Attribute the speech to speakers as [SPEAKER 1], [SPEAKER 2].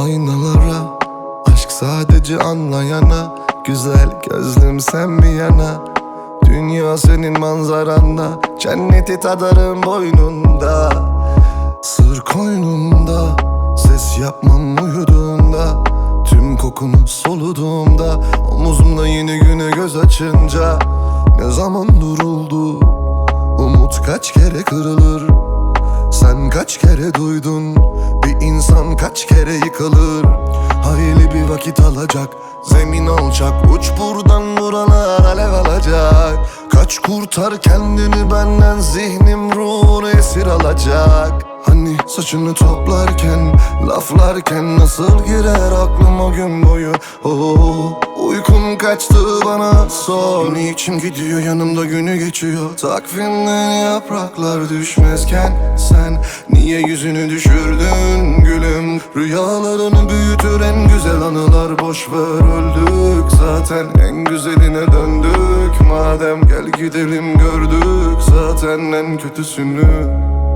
[SPEAKER 1] aynalara. Aşk sadece anlayana Güzel gözlüm sen mi yana. Dünya senin manzaranda Cenneti tadarım boynunda. Sır koynumda Ses yapmam uyuduğumda Tüm kokunu soluduğumda Omuzumda yeni güne göz açınca. Ne zaman duruldu? Umut kaç kere kırılır? Sen kaç kere duydun insan kaç kere yıkılır? Hayli bir vakit alacak Zemin alacak Uç buradan buralar alev alacak. Kaç kurtar kendini benden Zihnim ruhunu esir alacak. Hani saçını toplarken Laflarken nasıl girer aklım o gün boyu? Oh, Uykum kaçtı bana. Sor Niçin gidiyor yanımda günü geçiyor. Takvimden yapraklar düşmezken Sen niye yüzünü düşürdün gülüm? Rüyalarını büyütür en güzel anılar Boş ver öldük. Zaten en güzeline döndük. Madem gel gidelim gördük zaten en kötüsünü